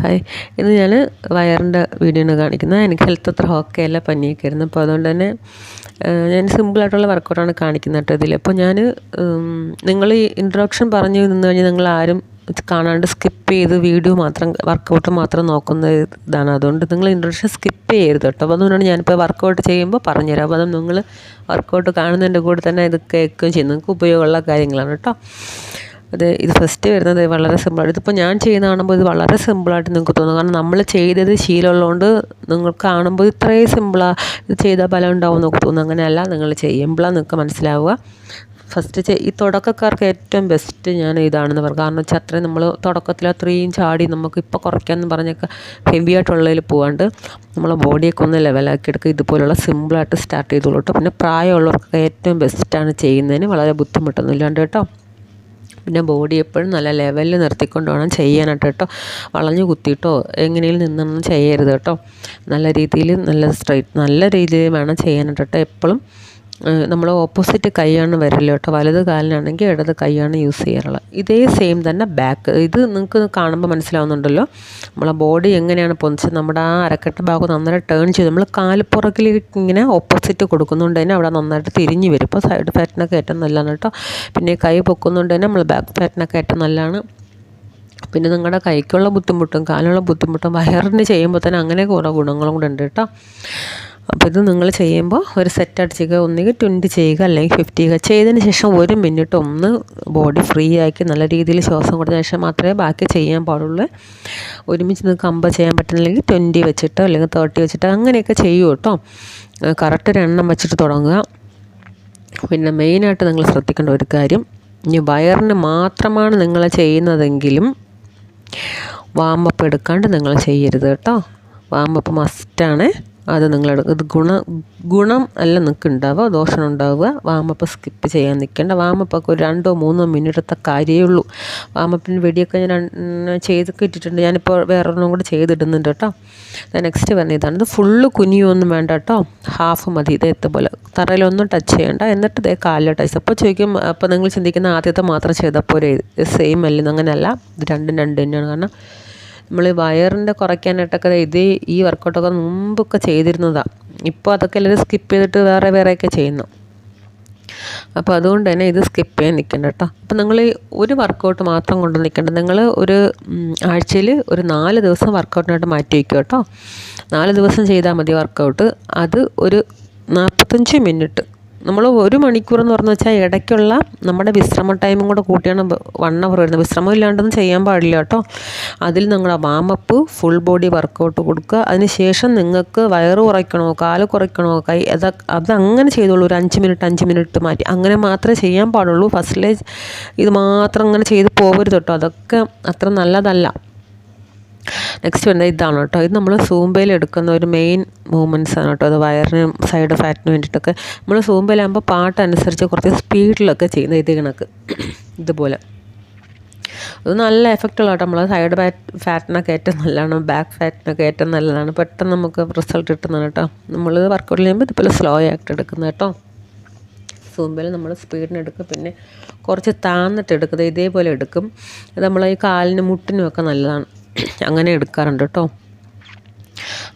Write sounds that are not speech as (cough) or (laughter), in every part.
Hi ഇന്ന് ഞാൻ വയറിന്റെ വീഡിയോ ആണ് കാണിക്കുന്നത്. എനിക്ക് ഹെൽത്ത് അത്ര ഓക്കെ അല്ല പനിയൊക്കെ ആയിരുന്നു. അപ്പോൾ അതുകൊണ്ട് തന്നെ ഞാൻ സിമ്പിളായിട്ടുള്ള വർക്കൗട്ടാണ് കാണിക്കുന്നത് കേട്ടോ ഇതിൽ അപ്പോൾ ഞാൻ നിങ്ങൾ ഈ ഇൻട്രൊഡക്ഷൻ പറഞ്ഞു നിന്ന് കഴിഞ്ഞാൽ നിങ്ങൾ ആരും കാണാണ്ട് സ്കിപ്പ് ചെയ്ത് വീഡിയോ മാത്രം വർക്കൗട്ട് മാത്രം നോക്കുന്ന ഇതാണ്. അതുകൊണ്ട് നിങ്ങൾ ഇൻട്രൊഡക്ഷൻ സ്കിപ്പ് ചെയ്യരുത് കേട്ടോ. അപ്പോൾ അതുകൊണ്ടാണ് ഞാനിപ്പോൾ വർക്കൗട്ട് ചെയ്യുമ്പോൾ പറഞ്ഞുതരാം. അപ്പോൾ അത് നിങ്ങൾ വർക്കൗട്ട് കാണുന്നതിന്റെ കൂടെ തന്നെ ഇത് കേൾക്കുകയും ചെയ്യും നിങ്ങൾക്ക് ഉപയോഗമുള്ള കാര്യങ്ങളാണ് കേട്ടോ. അത് ഇത് ഫസ്റ്റ് വരുന്നത് വളരെ സിമ്പിളാണ് ഇതിപ്പോൾ ഞാൻ ചെയ്യുന്ന കാണുമ്പോൾ ഇത് വളരെ സിമ്പിളായിട്ട് നിങ്ങൾക്ക് തോന്നും. കാരണം നമ്മൾ ചെയ്തത് ശീലമുള്ളതുകൊണ്ട് നിങ്ങൾക്ക് കാണുമ്പോൾ ഇത്രയും സിമ്പിളാണ് ഇത് ചെയ്താൽ ഫലം ഉണ്ടാവും എന്നൊക്കെ തോന്നും. അങ്ങനെയല്ല നിങ്ങൾ ചെയ്യുമ്പോഴാണ് നിങ്ങൾക്ക് മനസ്സിലാവുക. ഫസ്റ്റ് ഈ തുടക്കക്കാർക്ക് ഏറ്റവും ബെസ്റ്റ് ഞാൻ ഇതാണെന്ന് പറയും. കാരണം വെച്ചാൽ അത്രയും നമ്മൾ തുടക്കത്തിൽ അത്രയും ചാടി നമുക്ക് ഇപ്പോൾ കുറയ്ക്കാമെന്ന് പറഞ്ഞൊക്കെ ഹെവി ആയിട്ടുള്ളതിൽ പോകാണ്ട് നമ്മളെ ബോഡിയൊക്കെ ഒന്ന് ലെവലാക്കി എടുക്കുക. ഇതുപോലുള്ള സിമ്പിളായിട്ട് സ്റ്റാർട്ട് ചെയ്തോളൂ കേട്ടോ പിന്നെ പ്രായമുള്ളവർക്കൊക്കെ ഏറ്റവും ബെസ്റ്റാണ് ചെയ്യുന്നതിന്. വളരെ ബുദ്ധിമുട്ടൊന്നും ഇല്ലാണ്ട് കേട്ടോ. പിന്നെ ബോഡി എപ്പോഴും നല്ല ലെവലിൽ നിർത്തിക്കൊണ്ട് വേണം ചെയ്യാനായിട്ട് കേട്ടോ. വളഞ്ഞു കുത്തിയിട്ടോ എങ്ങനെയും നിന്നൊന്നും ചെയ്യരുത് കേട്ടോ. നല്ല രീതിയിൽ നല്ല സ്ട്രൈറ്റ് നല്ല രീതിയിൽ വേണം ചെയ്യാനായിട്ട് കേട്ടോ. എപ്പോഴും നമ്മൾ ഓപ്പോസിറ്റ് കൈയാണ് വരൽ കേട്ടോ. വലത് കാലിനാണെങ്കിൽ ഇടത് കൈയാണ് യൂസ് ചെയ്യാറുള്ളത്. ഇതേ സെയിം തന്നെ ബാക്ക് ഇത് നിങ്ങൾക്ക് കാണുമ്പോൾ മനസ്സിലാവുന്നുണ്ടല്ലോ. നമ്മളെ ബോഡി എങ്ങനെയാണ് പൊന്നിച്ചത് നമ്മുടെ ആ അരക്കെട്ട് ഭാഗം നന്നായിട്ട് ടേൺ ചെയ്ത് നമ്മൾ കാൽപ്പുറകിലേക്ക് ഇങ്ങനെ ഓപ്പോസിറ്റ് കൊടുക്കുന്നുണ്ട് തന്നെ അവിടെ നന്നായിട്ട് തിരിഞ്ഞ് വരും. ഇപ്പോൾ സൈഡ് ഫാറ്റിനൊക്കെ ഏറ്റവും നല്ലതാണ് കേട്ടോ. പിന്നെ കൈ പൊക്കുന്നുണ്ട് തന്നെ നമ്മൾ ബാക്ക് ഫാറ്റിനൊക്കെ ഏറ്റവും നല്ലതാണ്. പിന്നെ നിങ്ങളുടെ കൈക്കുള്ള ബുദ്ധിമുട്ടും കാലുള്ള ബുദ്ധിമുട്ടും വയറിന് ചെയ്യുമ്പോൾ തന്നെ അങ്ങനെ കുറേ ഗുണങ്ങളും കൂടെ ഉണ്ട് കേട്ടോ. അപ്പോൾ ഇത് നിങ്ങൾ ചെയ്യുമ്പോൾ ഒരു സെറ്റ് അടിച്ചുക ഒന്നുകിൽ ട്വന്റി ചെയ്യുക അല്ലെങ്കിൽ ഫിഫ്റ്റി ചെയ്യുക. ചെയ്തതിന് ശേഷം ഒരു മിനിറ്റ് ഒന്ന് ബോഡി ഫ്രീ ആക്കി നല്ല രീതിയിൽ ശ്വാസം കൊടുത്ത ശേഷം മാത്രമേ ബാക്കി ചെയ്യാൻ പാടുള്ളൂ. ഒരുമിച്ച് നിങ്ങൾക്ക് അമ്പത് ചെയ്യാൻ പറ്റുന്നില്ലെങ്കിൽ ട്വന്റി വെച്ചിട്ടോ അല്ലെങ്കിൽ തേർട്ടി വെച്ചിട്ടോ അങ്ങനെയൊക്കെ ചെയ്യൂ കേട്ടോ. കറക്റ്റ് ഒരു എണ്ണം വെച്ചിട്ട് തുടങ്ങുക. പിന്നെ മെയിനായിട്ട് നിങ്ങൾ ശ്രദ്ധിക്കേണ്ട ഒരു കാര്യം ഇനി വയറിന് മാത്രമാണ് നിങ്ങൾ ചെയ്യുന്നതെങ്കിലും വാമപ്പ് എടുക്കാണ്ട് നിങ്ങൾ ചെയ്യരുത് കേട്ടോ. വാമപ്പ് മസ്റ്റാണ് അത് നിങ്ങൾ ഇത് ഗുണ ഗുണം അല്ല നിങ്ങൾക്ക് ഉണ്ടാവുക ദോഷം ഉണ്ടാവുക വാമപ്പ് സ്കിപ്പ് ചെയ്യാൻ നിൽക്കേണ്ട. വാമപ്പൊക്കെ ഒരു രണ്ടോ മൂന്നോ മിനിറ്റത്തെ കാര്യമേ ഉള്ളൂ. വാമപ്പിന് വെടിയൊക്കെ ഞാൻ ചെയ്ത് ഇട്ടിട്ടുണ്ട് ഞാനിപ്പോൾ വേറൊരെണ്ണം കൂടെ ചെയ്തിടുന്നുണ്ട് കേട്ടോ. നെക്സ്റ്റ് പറഞ്ഞ ഇതാണ്. ഇത് ഫുള്ള് കുനിയൊന്നും വേണ്ട കേട്ടോ. ഹാഫ് മതി. ഇതേ പോലെ തറയിലൊന്നും ടച്ച് ചെയ്യേണ്ട. എന്നിട്ട് ഇതേ കാലിൽ ടച്ച് അപ്പോൾ ചോദിക്കും അപ്പോൾ നിങ്ങൾ ചിന്തിക്കുന്ന ആദ്യത്തെ മാത്രം ചെയ്തപ്പോൾ ഒരു സെയിം അല്ലെന്ന് അങ്ങനെയല്ല. ഇത് രണ്ടും രണ്ട് തന്നെയാണ്. കാരണം നമ്മൾ വയറിന്റെ കുറയ്ക്കാനായിട്ടൊക്കെ ഇത് ഈ വർക്കൗട്ടൊക്കെ മുമ്പൊക്കെ ചെയ്തിരുന്നതാണ് ഇപ്പോൾ അതൊക്കെ എല്ലാവരും സ്കിപ്പ് ചെയ്തിട്ട് വേറെ വേറെയൊക്കെ ചെയ്യുന്നു. അപ്പോൾ അതുകൊണ്ട് തന്നെ ഇത് സ്കിപ്പ് ചെയ്യാൻ നിൽക്കണ്ട കേട്ടോ അപ്പോൾ നിങ്ങൾ ഒരു വർക്കൗട്ട് മാത്രം കൊണ്ട് നിൽക്കേണ്ട. നിങ്ങൾ ഒരു ആഴ്ചയിൽ ഒരു നാല് ദിവസം വർക്കൗട്ടിനായിട്ട് മാറ്റി വയ്ക്കുക കേട്ടോ നാല് ദിവസം ചെയ്താൽ മതി വർക്കൗട്ട് അത് ഒരു നാൽപ്പത്തഞ്ച് മിനിറ്റ് നമ്മൾ ഒരു മണിക്കൂർ എന്ന് പറഞ്ഞു വെച്ചാൽ ഇടയ്ക്കുള്ള നമ്മുടെ വിശ്രമ ടൈമും കൂടെ കൂട്ടിയാണ് വൺ അവർ വരുന്നത് വിശ്രമം ഇല്ലാണ്ടൊന്നും ചെയ്യാൻ പാടില്ല കേട്ടോ. അതിൽ നിങ്ങളുടെ വാമപ്പ് ഫുൾ ബോഡി വർക്കൗട്ട് കൊടുക്കുക. അതിന് ശേഷം നിങ്ങൾക്ക് വയറ് കുറയ്ക്കണോ കാൽ കുറയ്ക്കണോ കൈ അത് അതങ്ങനെ ചെയ്തോളൂ. ഒരു അഞ്ച് മിനിറ്റ് അഞ്ച് മിനിറ്റ് മാറ്റി. അങ്ങനെ മാത്രമേ ചെയ്യാൻ പാടുള്ളൂ. ഫസ്റ്റിലെ ഇത് മാത്രം അങ്ങനെ ചെയ്ത് പോകരുത് കേട്ടോ. അതൊക്കെ അത്ര നല്ലതല്ല. നെക്സ്റ്റ് വരുന്നത് ഇതാണ് കേട്ടോ. ഇത് നമ്മൾ സൂമ്പയിൽ എടുക്കുന്ന ഒരു മെയിൻ മൂവ്മെന്റ്സ് ആണ് കേട്ടോ. അത് വയറിനും സൈഡ് ഫാറ്റിന് വേണ്ടിയിട്ടൊക്കെ നമ്മൾ സൂമ്പയിലാകുമ്പോൾ പാട്ടനുസരിച്ച് കുറച്ച് സ്പീഡിലൊക്കെ ചെയ്യുന്നത് ഇത് കണക്ക്. ഇതുപോലെ. അത് നല്ല എഫക്റ്റുള്ള കേട്ടോ. നമ്മൾ സൈഡ് ഫാറ്റ് ഫാറ്റിനൊക്കെ ഏറ്റവും നല്ലതാണ്. ബാക്ക് ഫാറ്റിനൊക്കെ ഏറ്റവും നല്ലതാണ്. പെട്ടെന്ന് നമുക്ക് റിസൾട്ട് കിട്ടുന്നതാണ് കേട്ടോ. നമ്മൾ വർക്കൗട്ട് ചെയ്യുമ്പോൾ ഇതുപോലെ സ്ലോ ആയിട്ട് എടുക്കുന്നത് കേട്ടോ. സൂമ്പയിൽ നമ്മൾ സ്പീഡിന് എടുക്കും. പിന്നെ കുറച്ച് താന്നിട്ട് എടുക്കുന്നത് ഇതേപോലെ എടുക്കും. നമ്മൾ ഈ കാലിനും മുട്ടിനും ഒക്കെ നല്ലതാണ്. (clears throat) അങ്ങനെ എടുക്കാറുണ്ട് കേട്ടോ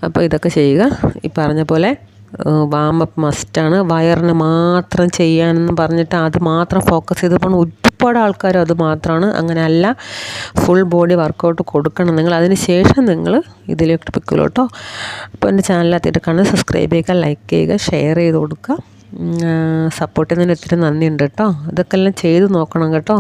അപ്പോൾ ഇതൊക്കെ ചെയ്യുക. ഈ പറഞ്ഞ പോലെ വാമപ്പ് മസ്റ്റാണ് വയറിന് മാത്രം ചെയ്യാനെന്ന് പറഞ്ഞിട്ട് അത് മാത്രം ഫോക്കസ് ചെയ്ത് പോകണം ഒരുപാട് ആൾക്കാർ അത് മാത്രമാണ് അങ്ങനെയല്ല ഫുൾ ബോഡി വർക്കൗട്ട് കൊടുക്കണം. നിങ്ങൾ അതിന് ശേഷം നിങ്ങൾ ഇതിലേക്ക് പിക്കുള്ളൂ കേട്ടോ അപ്പോൾ എന്റെ ചാനലിലെത്തിയിട്ട് കാണുന്നത് സബ്സ്ക്രൈബ് ചെയ്യുക ലൈക്ക് ചെയ്യുക ഷെയർ ചെയ്ത് കൊടുക്കുക. സപ്പോർട്ട് ചെയ്യുന്നതിന് ഒത്തിരി നന്ദിയുണ്ട് കേട്ടോ ഇതൊക്കെ എല്ലാം ചെയ്ത് നോക്കണം കേട്ടോ.